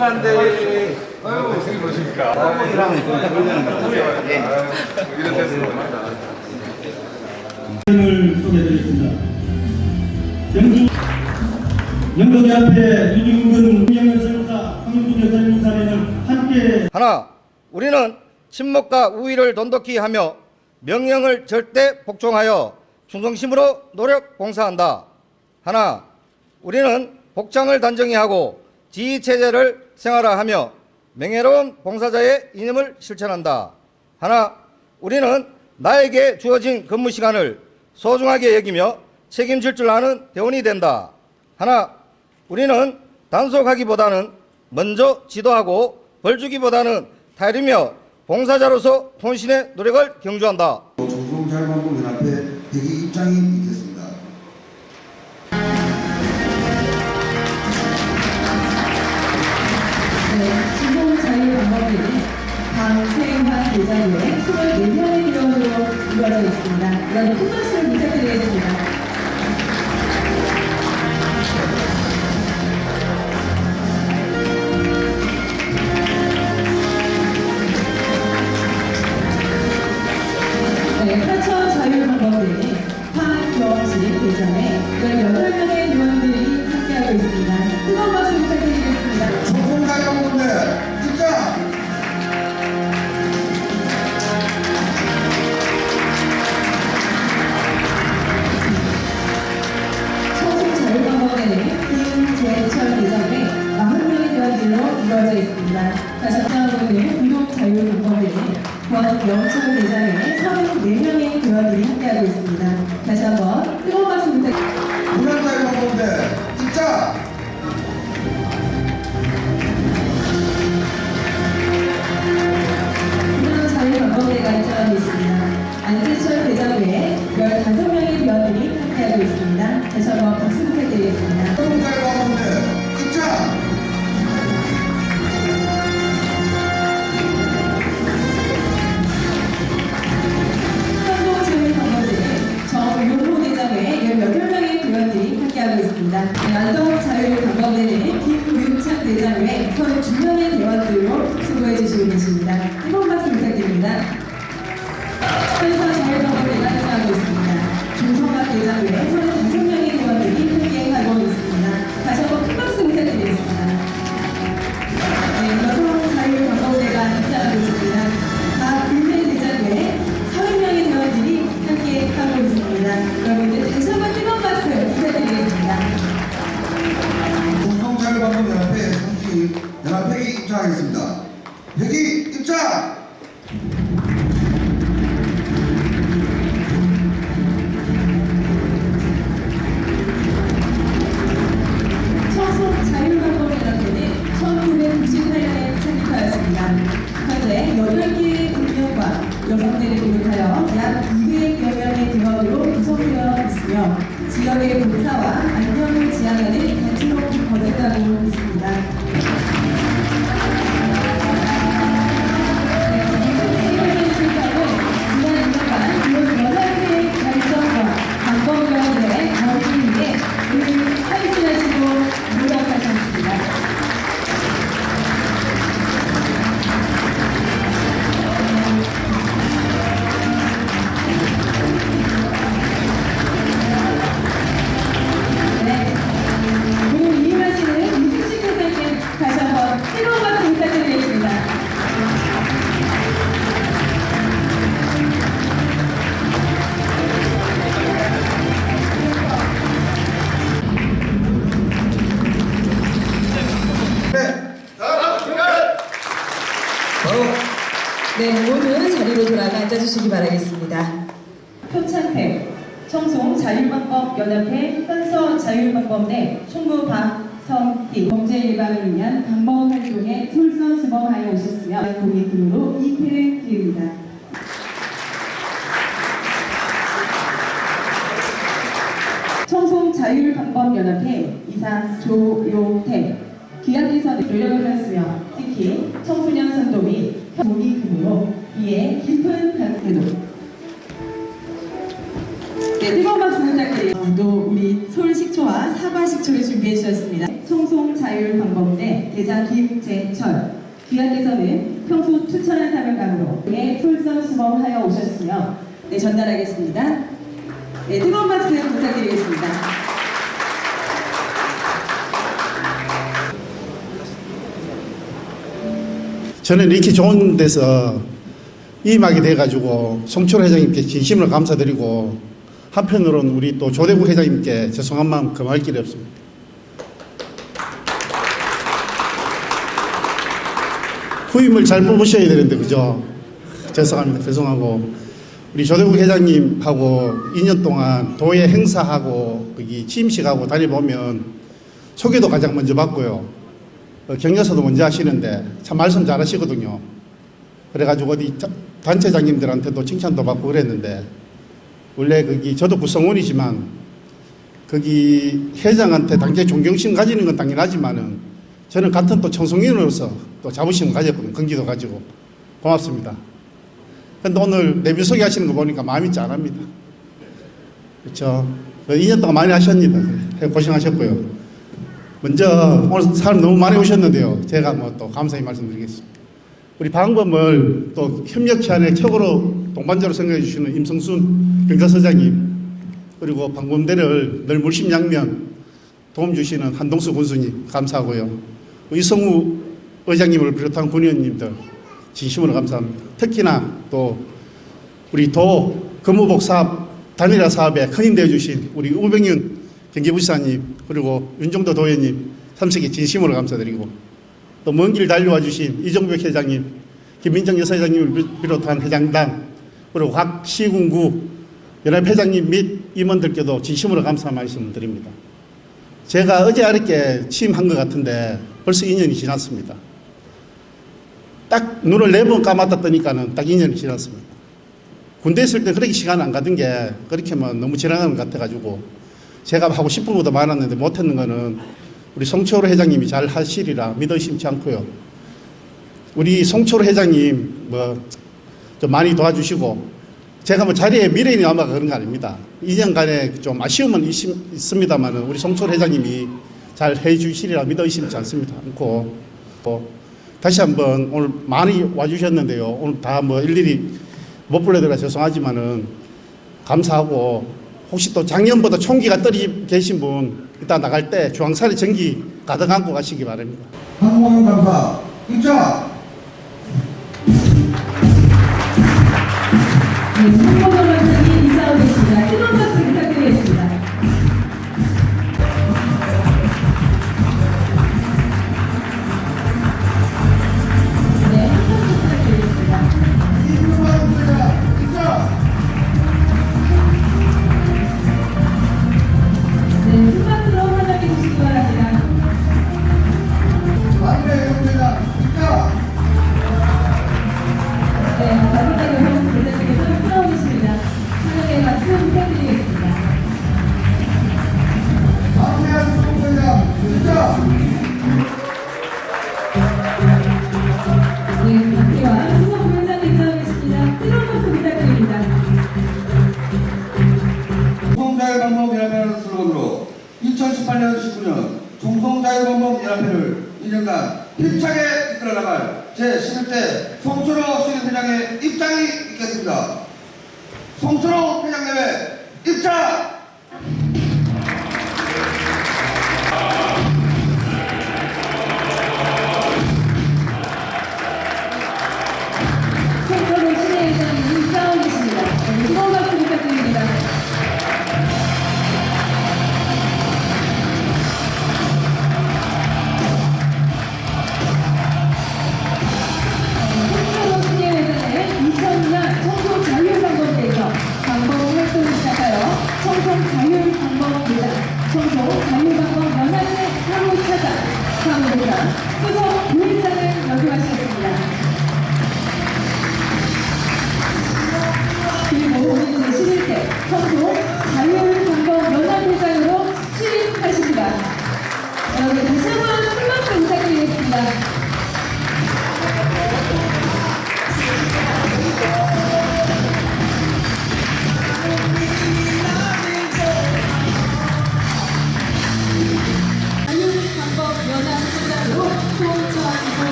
일반대에 아이고 어떻게 보십니까? 떡볶이랑 돌리는 거 예. 이런 데서 소개드리겠습니다. 영주 영덕대학대 유진근 운영여사님사 황윤준 여사님사에는 함께 하나 우리는 침묵과 우위를 돈독히 하며 명령을 절대 복종하여 충성심으로 노력 봉사한다. 하나, 우리는 복장을 단정히 하고 지휘체제를 생활화하며 맹해로운 봉사자의 이념을 실천한다. 하나, 우리는 나에게 주어진 근무 시간을 소중하게 여기며 책임질 줄 아는 대원이 된다. 하나, 우리는 단속하기보다는 먼저 지도하고 벌주기보다는 다리며 봉사자로서 혼신의 노력을 경주한다. Thank you. 사회방송연합회 상기 연합회에 입장하겠습니다. 여기 솔선 수범하여 오셨으며 공익금으로 이태를 드립니다. 청송자율방법연합회 이상 조 저는 이렇게 좋은 데서 임하게 돼가지고 송철 회장님께 진심으로 감사드리고 한편으로는 우리 또 조대구 회장님께 죄송한 마음 금할 길이 없습니다. 후임을 잘 뽑으셔야 되는데 그죠? 죄송합니다. 죄송하고 우리 조대구 회장님하고 2년 동안 도의 행사하고 거기 취임식하고 다녀보면 소개도 가장 먼저 받고요. 어, 격려서도 먼저 하시는데 참 말씀 잘 하시거든요. 그래가지고 어디 자- 단체장님들한테도 칭찬도 받고 그랬는데 원래 거기 저도 구성원이지만 거기 회장한테 당연히 존경심 가지는 건 당연하지만은 저는 같은 또 청소년으로서 또 자부심 가졌거든요. 긍지도 가지고 고맙습니다. 근데 오늘 내비 소개하시는 거 보니까 마음이 짠합니다. 그렇죠. 2년 동안 많이 하셨니다. 그래, 고생하셨고요. 먼저 오늘 사람 너무 많이 오셨는데요. 제가 뭐 또 감사히 말씀드리겠습니다. 우리 방범을 또 협력치 안에 최고로 동반자로 생각해 주시는 임성순 경찰서장님 그리고 방범대를 늘 물심양면 도움 주시는 한동수 군수님 감사하고요. 이성우 의장님을 비롯한 군의원님들 진심으로 감사합니다. 특히나 또 우리 도 근무복 사업 단일화 사업에 큰 힘 되어 주신 우리 우병윤 경기부지사님 그리고 윤정도 도의원님 삼색에 진심으로 감사드리고 또 먼 길 달려와 주신 이정벽 회장님, 김민정 여사회장님을 비- 비롯한 회장단 그리고 각 시군구 연합회장님 및 임원들께도 진심으로 감사 말씀을 드립니다. 제가 어제 어렵게 취임한 것 같은데 벌써 2년이 지났습니다. 딱 눈을 네 번 감았다 뜨니까는 딱 2년이 지났습니다. 군대 있을 때 그렇게 시간 안 가던 게 그렇게 뭐 너무 지나가는 것 같아가지고 제가 하고 싶은 것도 많았는데 못했는 거는 우리 송철호 회장님이 잘 하시리라 믿어 의심치 않고요. 우리 송철호 회장님 뭐 좀 많이 도와주시고 제가 뭐 자리에 미래인이 아마 그런 거 아닙니다. 2년간에 좀 아쉬움은 있, 있습니다만 우리 송철호 회장님이 잘 해주시리라 믿어 의심치 않습니다. 않고 또 다시 한번 오늘 많이 와주셨는데요. 오늘 다 뭐 일일이 못 불러드려 죄송하지만은 감사하고 혹시 또 작년보다 총기가 떨어지 계신 분 이따 나갈 때 중앙산에 전기 가득 안고 가시기 바랍니다. 한국원 감사 입장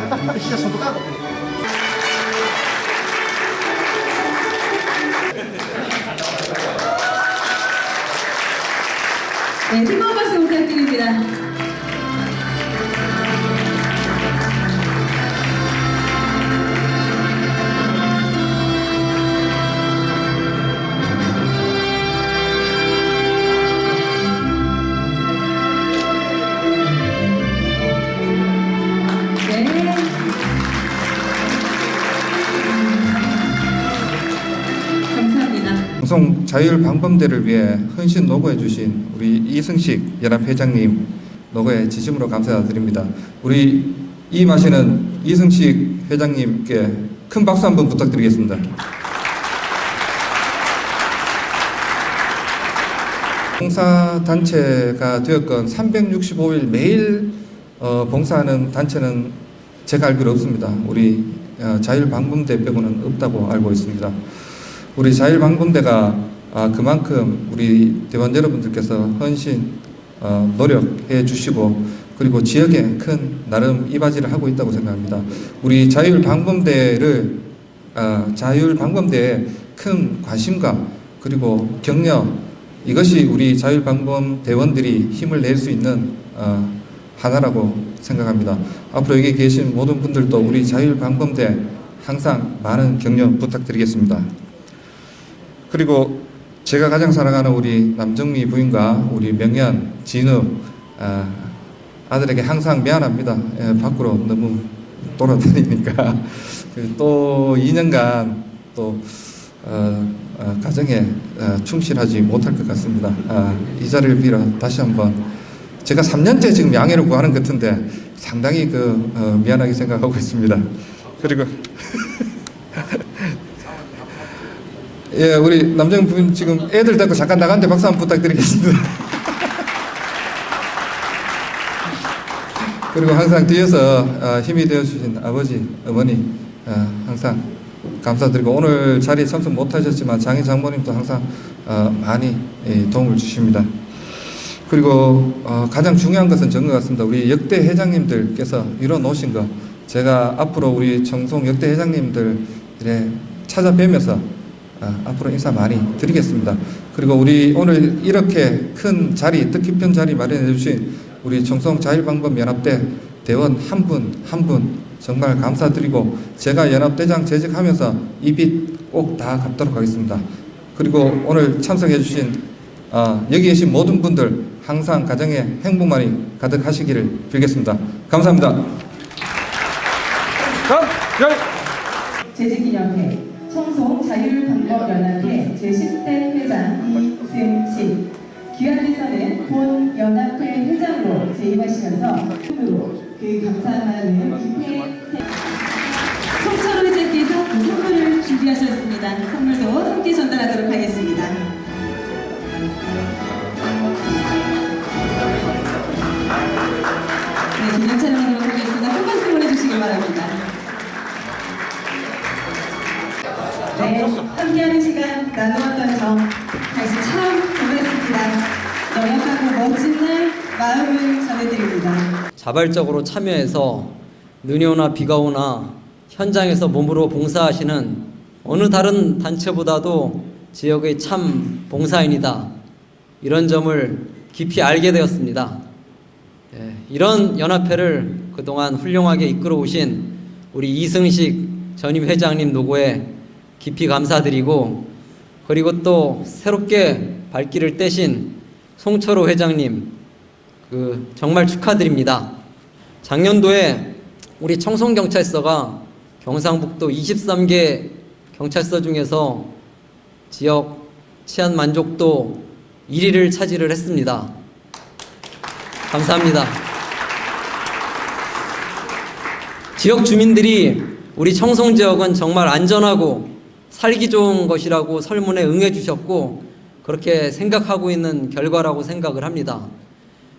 你这算不算？ 방송 자율 방범대를 위해 헌신 노고해 주신 우리 이승식 연합회장님 노고에 진심으로 감사드립니다. 우리 이 마시는 이승식 회장님께 큰 박수 한번 부탁드리겠습니다. 봉사 단체가 되었건 365일 매일 어, 봉사하는 단체는 제가 알기로 없습니다. 우리 어, 자율방범대 빼고는 없다고 알고 있습니다. 우리 자율방범대가 아, 그만큼 우리 대원 여러분들께서 헌신 어, 노력해 주시고 그리고 지역에 큰 나름 이바지를 하고 있다고 생각합니다. 우리 자율방범대를 아, 자율방범대에 큰 관심과 그리고 격려 이것이 우리 자율방범 대원들이 힘을 낼 수 있는 어, 하나라고 생각합니다. 앞으로 여기 계신 모든 분들도 우리 자율방범대 항상 많은 격려 부탁드리겠습니다. 그리고 제가 가장 사랑하는 우리 남정미 부인과 우리 명현, 진우 아, 아들에게 항상 미안합니다. 예, 밖으로 너무 돌아다니니까 그또 2년간 또 어, 어, 가정에 어, 충실하지 못할 것 같습니다. 아, 이 자리를 빌어 다시 한번 제가 3년째 지금 양해를 구하는 것 같은데 상당히 그 어, 미안하게 생각하고 있습니다. 그리고 예, 우리 남정 부인 지금 애들 데리고 잠깐 나갔는데 박수 한번 부탁드리겠습니다. 그리고 항상 뒤에서 어, 힘이 되어주신 아버지, 어머니 어, 항상 감사드리고 오늘 자리에 참석 못하셨지만 장희 장모님도 항상 어, 많이 예, 도움을 주십니다. 그리고 어, 가장 중요한 것은 전것 같습니다. 우리 역대 회장님들께서 이뤄놓으신 거 제가 앞으로 우리 청송 역대 회장님들에 찾아뵈면서 아, 앞으로 인사 많이 드리겠습니다. 그리고 우리 오늘 이렇게 큰 자리, 뜻깊은 자리 마련해 주신 우리 청송 자율방법연합대 대원 한 분 한 분 정말 감사드리고 제가 연합대장 재직하면서 이빚꼭다 갚도록 하겠습니다. 그리고 오늘 참석해 주신 어, 여기 계신 모든 분들 항상 가정에 행복만이 가득하시기를 빌겠습니다. 감사합니다. 재직기념회 청송 자율방법연합회 제10대 회장 이승식 귀한 데서는 본 연합회 회장으로 재임하시면서 으로 그 감사하는 기회 송철호 회장께서 그 선물을 준비하셨습니다. 선물도 함께 전달하도록 하겠습니다. 영역하고 멋진 날 마음을 전해드립니다. 자발적으로 참여해서 눈이 오나 비가 오나 현장에서 몸으로 봉사하시는 어느 다른 단체보다도 지역의 참 봉사인이다. 이런 점을 깊이 알게 되었습니다. 예, 이런 연합회를 그동안 훌륭하게 이끌어 오신 우리 이승식 전임 회장님 노고에 깊이 감사드리고 그리고 또 새롭게 발길을 떼신 송철호 회장님 그 정말 축하드립니다. 작년도에 우리 청송경찰서가 경상북도 23개 경찰서 중에서 지역 치안 만족도 1위를 차지를 했습니다. 감사합니다. 지역 주민들이 우리 청송 지역은 정말 안전하고 살기 좋은 것이라고 설문에 응해 주셨고 그렇게 생각하고 있는 결과라고 생각을 합니다.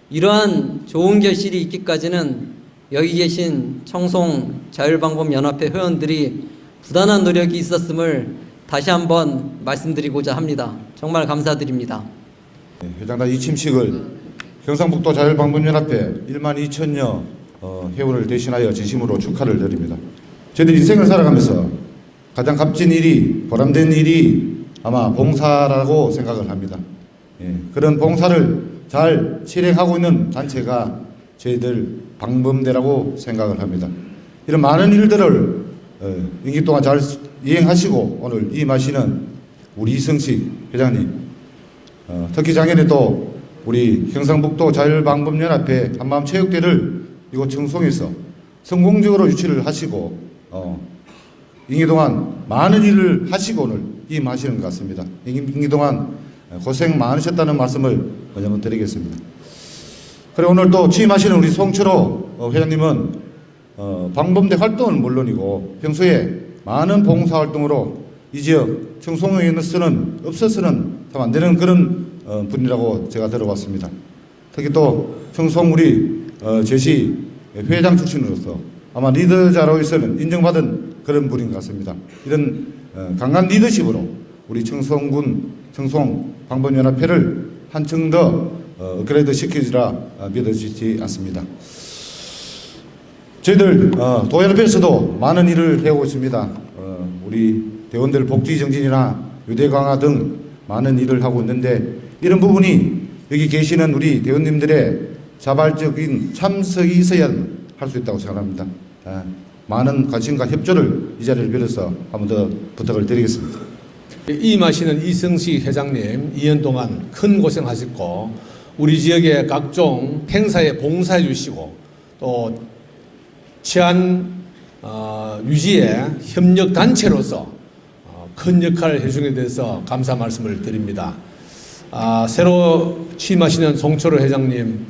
이러한 좋은 결실이 있기까지는 여기 계신 청송 자율방법연합회 회원들이 부단한 노력이 있었음을 다시 한번 말씀드리고자 합니다. 정말 감사드립니다. 회장단 이 침식을 경상북도 자율방법연합회 1만 2천여 어, 회원을 대신하여 진심으로 축하를 드립니다. 저희들 인생을 살아가면서 가장 값진 일이 보람된 일이 아마 봉사라고 생각을 합니다. 예, 그런 봉사를 잘 실행하고 있는 단체가 저희들 방범대라고 생각을 합니다. 이런 많은 일들을 어, 임기 동안 잘 이행하시고 오늘 임하시는 우리 이승식 회장님 어, 특히 작년에 또 우리 경상북도 자율방법연합회 한마음체육대를 이곳 청송에서 성공적으로 유치를 하시고 어, 임기 동안 많은 일을 하시고 오늘 임하시는 것 같습니다. 임기 동안 고생 많으셨다는 말씀을 먼저 드리겠습니다. 그리고 오늘 또 취임하시는 우리 송철호 어, 회장님은 어, 방범대 활동은 물론이고 평소에 많은 봉사 활동으로 이 지역 청송에서는 없어서는 참 안 되는 그런 어, 분이라고 제가 들어봤습니다. 특히 또 청송 우리 어, 제시 회장 출신으로서 아마 리더자로서는 인정받은 그런 분인 것 같습니다. 이런 어, 강한 리더십으로 우리 청송군 청송 방법연합회를 한층 더 어, 업그레이드 시키리라 어, 믿어지지 않습니다. 저희들 어, 도연합회에서도 많은 일을 해오고 있습니다. 어, 우리 대원들 복지 정진이나 유대 강화 등 많은 일을 하고 있는데 이런 부분이 여기 계시는 우리 대원님들의 자발적인 참석이 있어야 할 수 있다고 생각합니다. 아, 많은 관심과 협조를 이 자리를 빌어서 한 번 더 부탁을 드리겠습니다. 임하시는 이승식 회장님 2년 동안 큰 고생하셨고 우리 지역의 각종 행사에 봉사해 주시고 또 치안 어, 유지에 협력 단체로서 어, 큰 역할을 해주게 돼서 감사 말씀을 드립니다. 아, 새로 취임하시는 송철호 회장님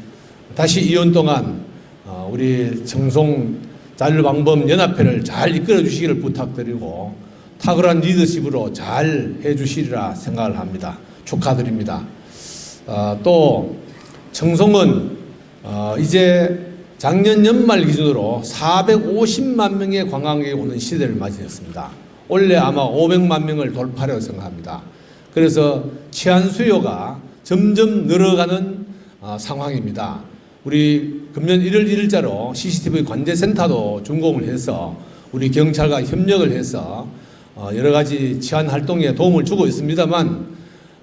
다시 2년 동안 어, 우리 청송 자율방법 연합회를 잘 이끌어 주시기를 부탁드리고 탁월한 리더십으로 잘 해주시리라 생각을 합니다. 축하드립니다. 어, 또 청송은 어, 이제 작년 연말 기준으로 450만 명의 관광객이 오는 시대를 맞이했습니다. 올해 아마 500만 명을 돌파하려고 생각합니다. 그래서 치안 수요가 점점 늘어가는 어, 상황입니다. 우리 금년 1월 1일자로 CCTV 관제센터도 준공을 해서 우리 경찰과 협력을 해서 어, 여러 가지 치안 활동에 도움을 주고 있습니다만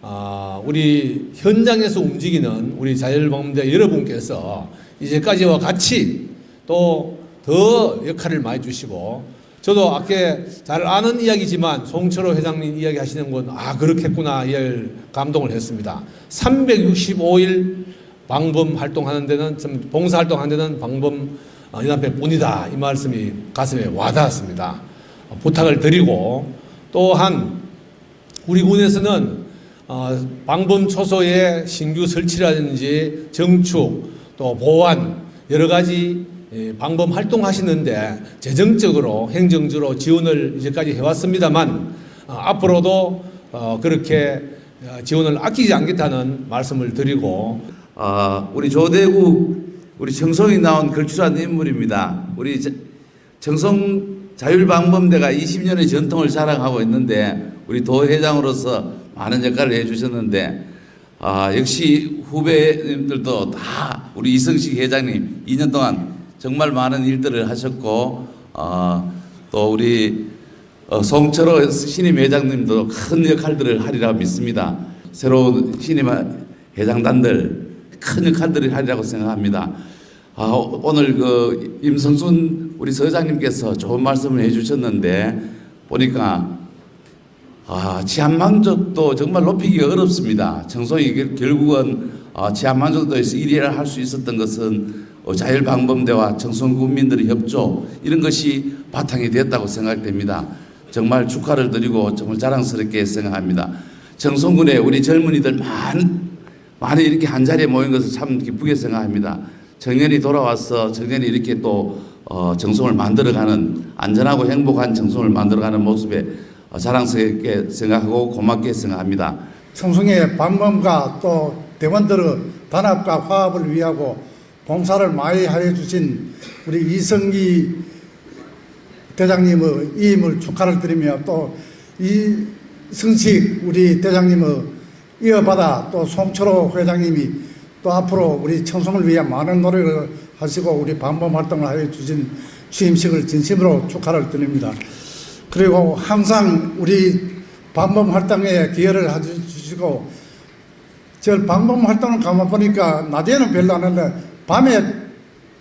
어, 우리 현장에서 움직이는 우리 자율방문대 여러분께서 이제까지와 같이 또 더 역할을 많이 주시고 저도 아까 잘 아는 이야기지만 송철호 회장님 이야기 하시는 건 아 그렇겠구나 이야기를 감동을 했습니다. 365일 방범 활동하는 데는 좀 봉사 활동하는 데는 방범 어, 연합회 뿐이다 이 말씀이 가슴에 와닿았습니다. 어, 부탁을 드리고 또한 우리 군에서는 어, 방범 초소의 신규 설치라든지 정축 또 보완 여러 가지 예, 방범 활동하시는데 재정적으로 행정적으로 지원을 이제까지 해왔습니다만 어, 앞으로도 어, 그렇게 어, 지원을 아끼지 않겠다는 말씀을 드리고 아, 우리 조대국 우리 청송이 나온 걸출한 인물입니다. 우리 저- 청송 자율방범대가 20년의 전통을 자랑하고 있는데 우리 도 회장으로서 많은 역할을 해주셨는데 아, 역시 후배님들도 다 우리 이승식 회장님 2년 동안 정말 많은 일들을 하셨고 아, 또 우리 어, 송철호 신임 회장님도 큰 역할들을 하리라 믿습니다. 새로운 신임 회장단들 큰 역할들을 하리라고 생각합니다. 아, 오- 오늘 그 임성순 우리 서장님께서 좋은 말씀을 해주셨는데 보니까 아, 치안 만족도 정말 높이기가 어렵습니다. 청송이 결- 결국은 아, 치안 만족도에서 1위를 할 수 있었던 것은 어, 자율방범대와 청소년국민들의 협조 이런 것이 바탕이 됐다고 생각됩니다. 정말 축하를 드리고 정말 자랑스럽게 생각합니다. 청송군에 우리 젊은이들 많, 많이 이렇게 한 자리에 모인 것을 참 기쁘게 생각합니다. 청년이 돌아와서 청년이 이렇게 또 어, 정성을 만들어가는 안전하고 행복한 정성을 만들어가는 모습에 어, 자랑스럽게 생각하고 고맙게 생각합니다. 청송의 방범과 또 대원들의 단합과 화합을 위하고 봉사를 많이 하여 주신 우리 이성기 대장님의 이임을 축하를 드리며 또 이승식 우리 대장님의 이어받아 또 송철호 회장님이 또 앞으로 우리 청송을 위해 많은 노력을 하시고 우리 방범 활동을 하여 주신 취임식을 진심으로 축하를 드립니다. 그리고 항상 우리 방범 활동에 기여를 해주시고 저 방범 활동을 가만 보니까 낮에는 별로 안 하는데 밤에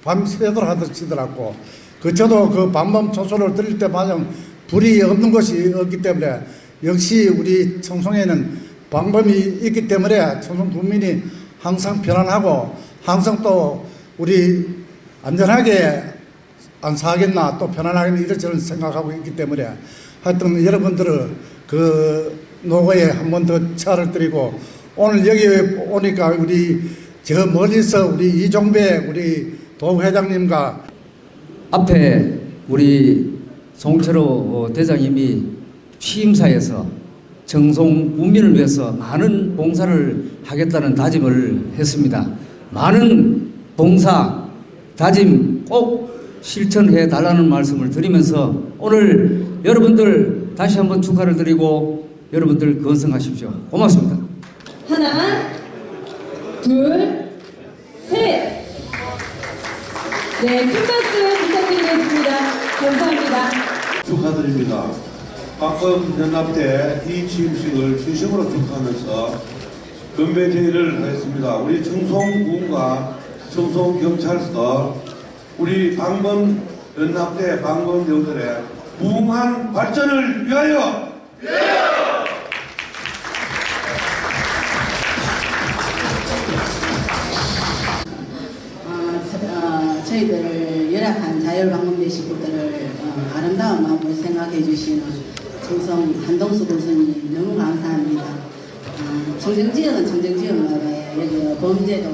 밤새도록 하시더라고. 그 저도 그 방범 초소를 들릴 때마다 불이 없는 것이 없기 때문에 역시 우리 청송에는 방범이 있기 때문에 청송 국민이 항상 편안하고 항상 또 우리 안전하게 안 사겠나 또 편안하게 이런 저런 생각하고 있기 때문에 하여튼 여러분들은 그 노고에 한 번 더 차를 드리고 오늘 여기 오니까 우리 저 멀리서 우리 이종배 우리 도 회장님과 앞에 우리 송철호 어, 대장님이 취임사에서 정송 국민을 위해서 많은 봉사를 하겠다는 다짐을 했습니다. 많은 봉사 다짐 꼭 실천해 달라는 말씀을 드리면서 오늘 여러분들 다시 한번 축하를 드리고 여러분들 건승하십시오. 고맙습니다. 하나, 둘, 셋. 네, 큰 박수 부탁드리겠습니다. 감사합니다. 축하드립니다. 방금 연합대 이 취임식을 진심으로 축하하면서 건배제의를 하겠습니다. 우리 청송군과 청송경찰서 우리 방범 연합대 방범대원들의 무궁한 발전을 위하여 어, 저- 어, 저희들 열악한 자율방문대 식구들을 어, 아름다운 마음으로 생각해 주시는 청성 한동수 교수님 너무 감사합니다. 어, 청정지역은 청정지역마다 여기 범죄도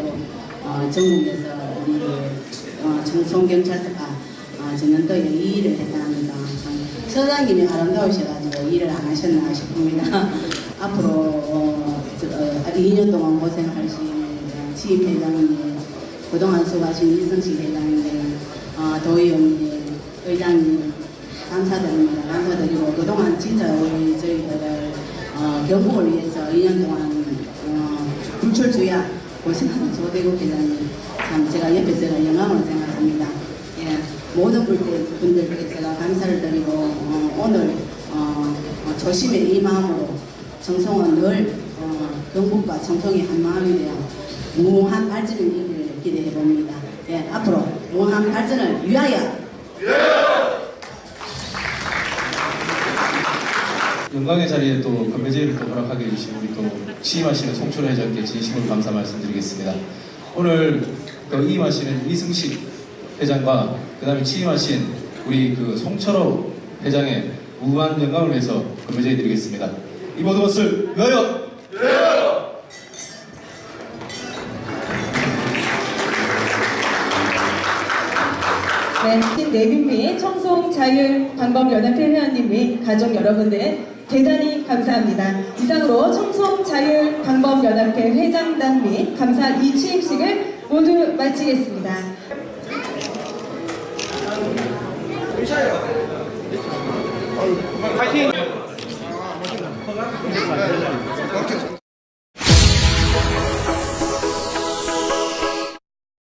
어, 전국에서 우리 어, 청송경찰서가 어, 이 일을 했답니다. 참 서장님이 아름다우셔가지고 일을 안 하셨나 싶습니다. 앞으로 어, 저, 어, 2년 동안 고생하신 지임 회장님 그동안 수고하신 이승식 회장님, 어, 도의원님, 의장님 감사드립니다. 감사드리고 그동안 진짜 우리 저희들을 어, 경북을 위해서 2년 동안 어, 불철주야 고생하는 조대국 회장님 참 제가 옆에 제가 영광으로 생각합니다. 예, 모든 분들, 분들께 제가 감사를 드리고 어, 오늘 어, 어, 조심의 이 마음으로 정성은 늘 어, 경북과 정성이 한 마음이 되어 무한 발전을 기대해 봅니다. 예, 앞으로 무한 발전을 위하여 영광의 자리에 또 건배제를 또 허락하게 해주신 우리 또 취임하시는 송철호 회장께 진심으로 감사 말씀드리겠습니다. 오늘 그 이임하시는 이승식 회장과 그 다음에 취임하신 우리 그 송철호 회장의 무한 영광을 위해서 건배제 드리겠습니다. 이 모든 것을 위하여! 네, 내빈 및 청송 자율 방범 연합회 회원님 및 가족 여러분들 대단히 감사합니다. 이상으로 청송 자율 방범 연합회 회장단 및 감사 이 취임식을 모두 마치겠습니다. 파이팅!